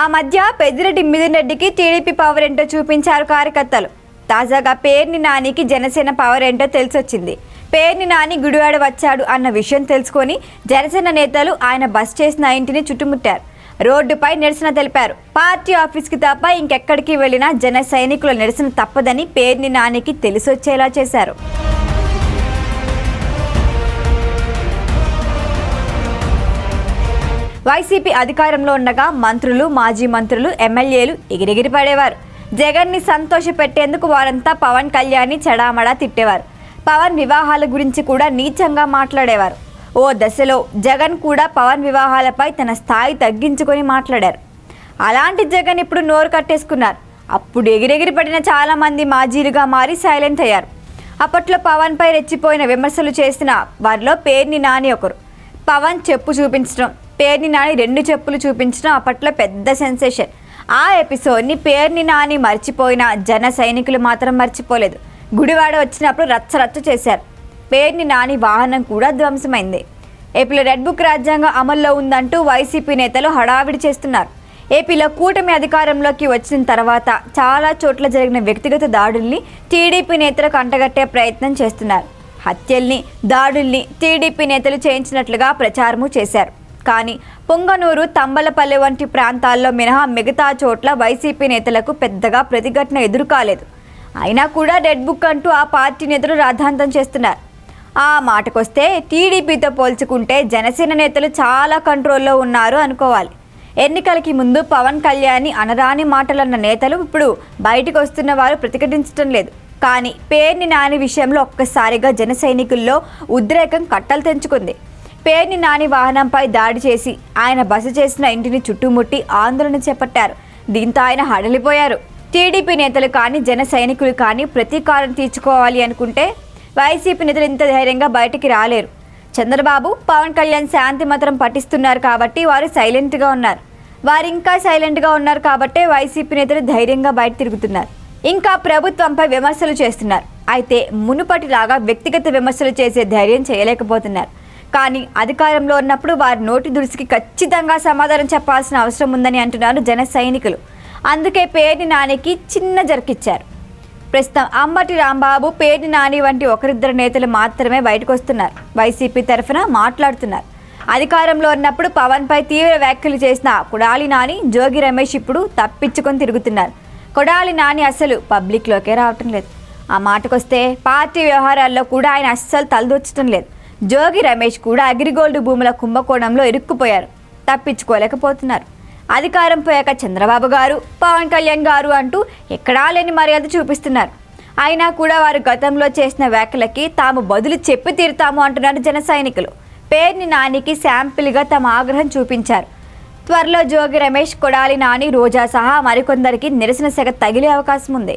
ఆ మధ్య పెద్దిరెడ్డి మిథున్ రెడ్డికి టీడీపీ పవర్ ఏంటో చూపించారు కార్యకర్తలు. తాజాగా పేర్ని నానికి జనసేన పవర్ ఏంటో తెలిసొచ్చింది. పేర్ని నాని గుడివాడ వచ్చాడు అన్న విషయం తెలుసుకొని జనసేన నేతలు ఆయన బస్ చేసిన ఇంటిని చుట్టుముట్టారు. రోడ్డుపై నిరసన తెలిపారు. పార్టీ ఆఫీస్కి తప్ప ఇంకెక్కడికి వెళ్ళినా జన సైనికుల నిరసన తప్పదని పేర్ని నానికి తెలిసొచ్చేలా చేశారు. వైసీపీ అధికారంలో ఉండగా మంత్రులు మాజీ మంత్రులు ఎమ్మెల్యేలు ఎగిరెగిరి పడేవారు జగన్ని సంతోష పెట్టేందుకు వారంతా పవన్ కళ్యాణ్ని చెడామడా తిట్టేవారు. పవన్ వివాహాల గురించి కూడా నీచంగా మాట్లాడేవారు. ఓ దశలో జగన్ కూడా పవన్ వివాహాలపై తన స్థాయి తగ్గించుకొని మాట్లాడారు. అలాంటి జగన్ ఇప్పుడు నోరు కట్టేసుకున్నారు. అప్పుడు ఎగిరెగిరి పడిన చాలామంది మాజీలుగా మారి సైలెంట్ అయ్యారు. అప్పట్లో పవన్పై రెచ్చిపోయిన విమర్శలు చేసిన వారిలో పేర్ని నాని ఒకరు. పవన్ చెప్పు చూపించడం పేర్ని నాని రెండు చెప్పులు చూపించడం అప్పట్లో పెద్ద సెన్సేషన్. ఆ ఎపిసోడ్ని పేర్ని నాని మర్చిపోయిన జన సైనికులు మాత్రం మర్చిపోలేదు. గుడివాడ వచ్చినప్పుడు రచ్చ రచ్చ చేశారు. పేర్ని నాని వాహనం కూడా ధ్వంసమైంది. ఏపీలో రెడ్ బుక్ రాజ్యాంగం అమల్లో ఉందంటూ వైసీపీ నేతలు హడావిడి చేస్తున్నారు. ఏపీలో కూటమి అధికారంలోకి వచ్చిన తర్వాత చాలా చోట్ల జరిగిన వ్యక్తిగత దాడుల్ని టీడీపీ నేతలు కంటగట్టే ప్రయత్నం చేస్తున్నారు. హత్యల్ని దాడుల్ని టీడీపీ నేతలు చేయించినట్లుగా ప్రచారము చేశారు. కానీ పొంగనూరు తంబలపల్లి వంటి ప్రాంతాల్లో మినహా మిగతా చోట్ల వైసీపీ నేతలకు పెద్దగా ప్రతిఘటన ఎదురు కాలేదు అయినా కూడా రెడ్ బుక్ అంటూ ఆ పార్టీ నేతలు రాద్ధాంతం చేస్తున్నారు. ఆ మాటకొస్తే టీడీపీతో పోల్చుకుంటే జనసేన నేతలు చాలా కంట్రోల్లో ఉన్నారు అనుకోవాలి. ఎన్నికలకి ముందు పవన్ కళ్యాణ్ అనరాని మాటలన్న నేతలు ఇప్పుడు బయటకు వస్తున్న వారు ప్రతిఘటించడం లేదు. కానీ పేర్ని నాని విషయంలో ఒక్కసారిగా జన సైనికుల్లో ఉద్రేకం కట్టలు తెంచుకుంది. పేర్ని నాని వాహనంపై దాడి చేసి ఆయన బస చేసిన ఇంటిని చుట్టుముట్టి ఆందోళన చేపట్టారు. దీంతో ఆయన హడలిపోయారు. టీడీపీ నేతలు కానీ జన సైనికులు కానీ ప్రతీకారం తీర్చుకోవాలి అనుకుంటే వైసీపీ నేతలు ఇంత ధైర్యంగా బయటికి రాలేరు. చంద్రబాబు పవన్ కళ్యాణ్ శాంతి మాత్రం పఠిస్తున్నారు కాబట్టి వారు సైలెంట్గా ఉన్నారు. వారు ఇంకా సైలెంట్గా ఉన్నారు కాబట్టే వైసీపీ నేతలు ధైర్యంగా బయట తిరుగుతున్నారు. ఇంకా ప్రభుత్వంపై విమర్శలు చేస్తున్నారు. అయితే మునుపటిలాగా వ్యక్తిగత విమర్శలు చేసే ధైర్యం చేయలేకపోతున్నారు. కానీ అధికారంలో ఉన్నప్పుడు వారి నోటి దురుసుకి ఖచ్చితంగా సమాధానం చెప్పాల్సిన అవసరం ఉందని అంటున్నారు జన సైనికులు. అందుకే పేర్ని నానికి చిన్న జరకిచ్చారు. ప్రస్తుతం అంబటి రాంబాబు పేర్ని నాని వంటి ఒకరిద్దరు నేతలు మాత్రమే బయటకు వస్తున్నారు వైసీపీ తరఫున మాట్లాడుతున్నారు. అధికారంలో ఉన్నప్పుడు పవన్పై తీవ్ర వ్యాఖ్యలు చేసిన కుడాలి నాని జోగి రమేష్ ఇప్పుడు తప్పించుకొని తిరుగుతున్నారు. కొడాలి నాని అసలు పబ్లిక్లోకే రావటం లేదు. ఆ మాటకొస్తే పార్టీ వ్యవహారాల్లో కూడా ఆయన అస్సలు తలదూర్చడం లేదు. జోగి రమేష్ కూడా అగ్రిగోల్డ్ భూముల కుంభకోణంలో ఇరుక్కుపోయారు. తప్పించుకోలేకపోతున్నారు. అధికారం పోయాక చంద్రబాబు గారు పవన్ కళ్యాణ్ గారు అంటూ ఎక్కడా లేని మర్యాద చూపిస్తున్నారు. అయినా కూడా వారు గతంలో చేసిన వ్యాఖ్యలకి తాము బదులు చెప్పి తీరుతాము అంటున్నారు జన సైనికులు. పేర్ని నానికి శాంపిల్గా తమ ఆగ్రహం చూపించారు. త్వరలో జోగి రమేష్ కొడాలి నాని రోజా సహా మరికొందరికి నిరసన సెగ తగిలే అవకాశం ఉంది.